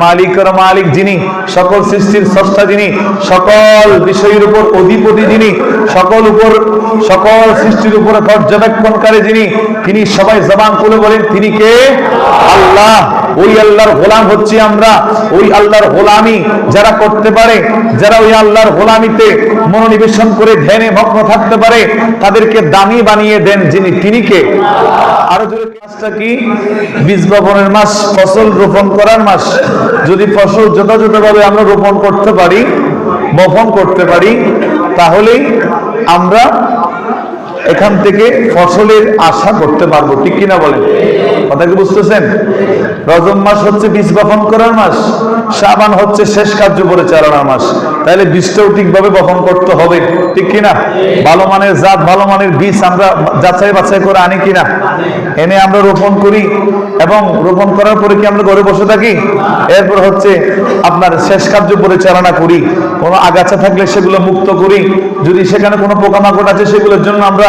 মালিকের মালিক যিনি, সকল সৃষ্টির স্রষ্টা যিনি, সকল বিষয়ের উপর অধিপতি যিনি, সকল উপর, সকল সৃষ্টির উপর পর্যবেক্ষণকারী যিনি, তিনি সবাই জবান খুলে বলেন, তিনি কে? আল্লাহ। ওই আল্লাহর গোলাম হচ্ছি আমরা। ওই আল্লাহর গোলামি যারা করতে পারে, যারা ওই আল্লাহর গোলামিতে মনোনিবেশন করে ধ্যানে মগ্ন থাকতে পারে, তাদেরকে দামি বানিয়ে দেন যিনি তিনি কে? আরও জোরে কাজটা কি? বীজ বপনের মাস, ফসল রোপণ করার মাস। যদি ফসল যথাযথভাবে আমরা রোপণ করতে পারি, বপন করতে পারি তাহলেই আমরা এখান থেকে ফসলের আশা করতে পারব। ঠিক কিনা বলেন? কথা কি বুঝতেছেন? রজব মাস হচ্ছে বীজ বপন করার মাস সাবান হচ্ছে শেষ কার্য পরিচালনার মাস। তাহলে বীজটাও ঠিকভাবে বপন করতে হবে, ঠিক কিনা? ভালো মানের জাত, ভালো মানের বীজ আমরা যাচাই বাছাই করে আনি কিনা? এনে আমরা রোপণ করি, এবং রোপণ করার পরে কি আমরা ঘরে বসে থাকি? এরপর হচ্ছে আপনার শেষ কার্য পরিচালনা করি, কোনো আগাছা থাকলে সেগুলো মুক্ত করি। যদি সেখানে কোনো পোকামাকড় আছে, সেগুলোর জন্য আমরা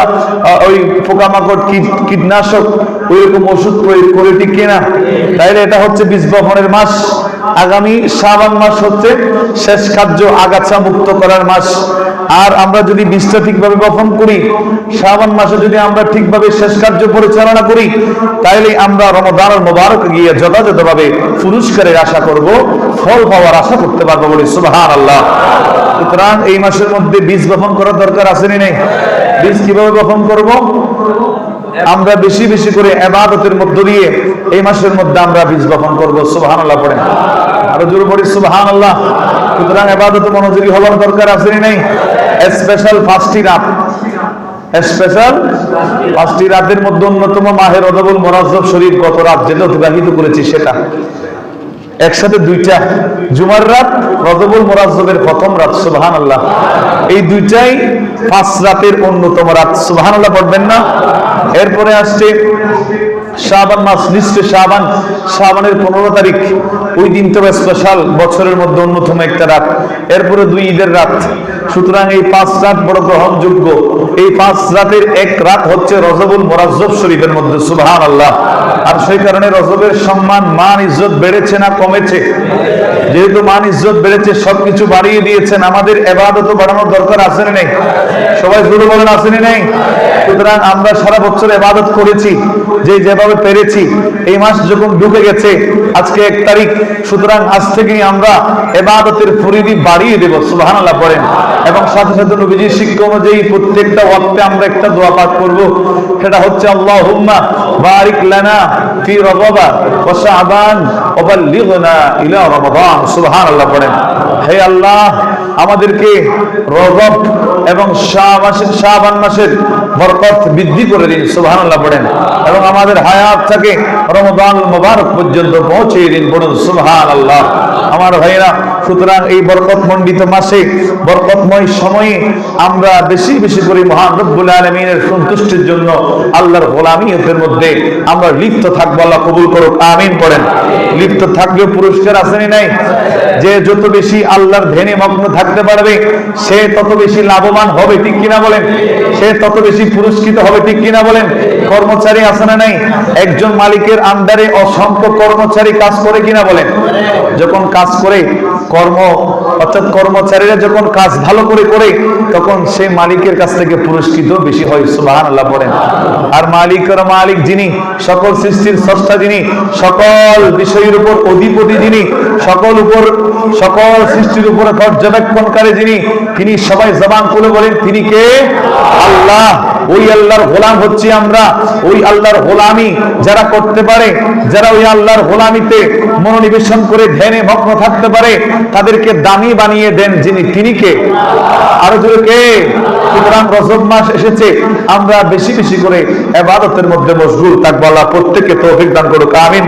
ওই পোকামাকড়, কীট, কীটনাশক ওই রকম ওষুধ প্রয়োগ করে ঠিক কিনা? তাইলে এটা হচ্ছে বীজ বপনের মাস। আগামী শ্রাবণ মাস হচ্ছে শেষ কার্য আগাছা মুক্ত করার মাস। আর আমরা যদি বীজটা ঠিকভাবে বপন করি, শ্রাবণ মাসে যদি আমরা ঠিকভাবে শেষ কার্য পরিচালনা করি, তাইলে আমরা রমদান মোবারক গিয়ে যথাযথভাবে পুরস্কারের আশা করব, ফল পাওয়ার আশা করতে পারব বলে সুবাহান আল্লাহ সুতরাং এই মাসের মধ্যে বীজ বপন করার দরকার আসেনি নেই? বীজ কীভাবে বপন করব? আমরা বেশি বেশি করে এবাদতের মধ্য দিয়ে এই মাসের মধ্যে আমরা বীজ বপন করব সুবাহান আল্লাহ পড়ে আরও জোর পড়ি সুবাহান আল্লাহ সুতরাং এবাদত মনোযোগী হওয়ার দরকার আছে নেই? স্পেশাল ফার্স্টি রাত। স্পেশাল পাঁচটি রাতের মধ্যে অন্যতম মাহের অদবুল মোরাজব শরীফ গত রাত যেটা অতিবাহিত করেছি সেটা। একসাথে দুইটা জুমার রাত, রজবুল মোরাজবের প্রথম রাত সুবাহান আল্লাহ এই দুইটাই পাঁচ রাতের অন্যতম রাত সুবাহান আল্লাহ পড়বেন না। এরপরে আসছে শাবান মাস, নিশ্চয় শাবান। শাবানের পনেরো তারিখ, ওই দিন তো স্পেশাল বছরের মধ্যে অন্যতম একটা রাত। এরপরে দুই ঈদের রাত। সুতরাং এই পাঁচ রাত বড় গ্রহণযোগ্য। এই পাঁচ রাতের এক রাত হচ্ছে রজবুল মোরাজ্জব শরীফের মধ্যে সুবহান আল্লাহ আর সেই কারণে রজবের সম্মান, মান, ইজ্জত বেড়েছে না কমেছে? যেহেতু মান, ইজ্জত বেড়েছে, সবকিছু বাড়িয়ে দিয়েছেন, আমাদের এবাদত বাড়ানোর দরকার আছে না নেই? সবাই জোরে বলেন আসেনি নেই? সুতরাং আমরা সারা বছর এবাদত করেছি। যে যেভাবে পেরেছি। এই মাস যখন ঢুকে গেছে, আজকে এক তারিখ, সুতরাং আজ থেকেই আমরা এবাদতের পরিধি বাড়িয়ে দেব, সুবহানাল্লাহ পড়েন এবং সাথে সাথে নবীজির শিক্ষা অনুযায়ী প্রত্যেকটা ওয়াক্তে আমরা একটা দোয়া পাঠ করব। সেটা হচ্ছে, আল্লাহুম্মা বারিক লানা ফি রজবা ওয়া শাবান ওয়া বাল্লিগনা ইলা রমাদান সুবহানাল্লাহ পড়েন হে আল্লাহ, আমাদেরকে রজব এবং শাবান শাবান মাসের বরকত বৃদ্ধি করে দিন, সুবহানাল্লাহ পড়েন। এবং আমাদের হায়াত থেকে রমজান মুবারক পর্যন্ত পৌঁছে দিন পড়ুন, সুবহানাল্লাহ। আমার ভাইরা সুতরাং এই বরকত মণ্ডিত মাসে, বরকতময় সময়ে আমরা বেশি বেশি করে মহান রব্বুল আলমিনের সন্তুষ্টির জন্য আল্লাহর গোলামিয়তের মধ্যে আমরা লিপ্ত থাকব, আল্লাহ কবুল করুক, আমিন পড়েন। লিপ্ত থাকলেও পুরস্কার আসেনি নাই? যে যত বেশি আল্লাহর ধ্যানে মগ্ন থাকতে পারবে, সে তত বেশি লাভবান হবে, ঠিক কিনা বলেন? সে তত বেশি পুরস্কৃত হবে ঠিক কিনা বলেন? কর্মচারী আছে না নাই? একজন মালিকের আন্ডারে অসংখ্য কর্মচারী কাজ করে কিনা বলেন? যখন কাজ করে, কর্ম, অর্থাৎ কর্মচারীরা যখন কাজ ভালো করে করে, তখন সে মালিকের কাছ থেকে পুরস্কৃত বেশি হয় সুবাহান আল্লাহ পড়েন আর মালিকের মালিক যিনি, সকল সৃষ্টির স্রষ্টা যিনি, সকল বিষয়ের উপর অধিপতি যিনি, সকল উপর, সকল সৃষ্টির উপর পর্যবেক্ষণকারী যিনি, তিনি সবাই জবান খুলে বলেন, তিনি কে? আল্লাহ। ওই আল্লাহর গোলাম হচ্ছে আমরা। ওই আল্লাহর গোলামি যারা করতে পারে, যারা ওই আল্লাহর গোলামিতে মনোনিবেশন করে ধ্যানে মগ্ন থাকতে পারে, তাদেরকে দামি বানিয়ে দেন যিনি তিনি কে? আরও জোরে কে? সুতরাং রজব মাস এসেছে, আমরা বেশি বেশি করে এবাদতের মধ্যে মশগুল থাকব। আল্লাহ প্রত্যেককে তৌফিক দান করুক, আমিন।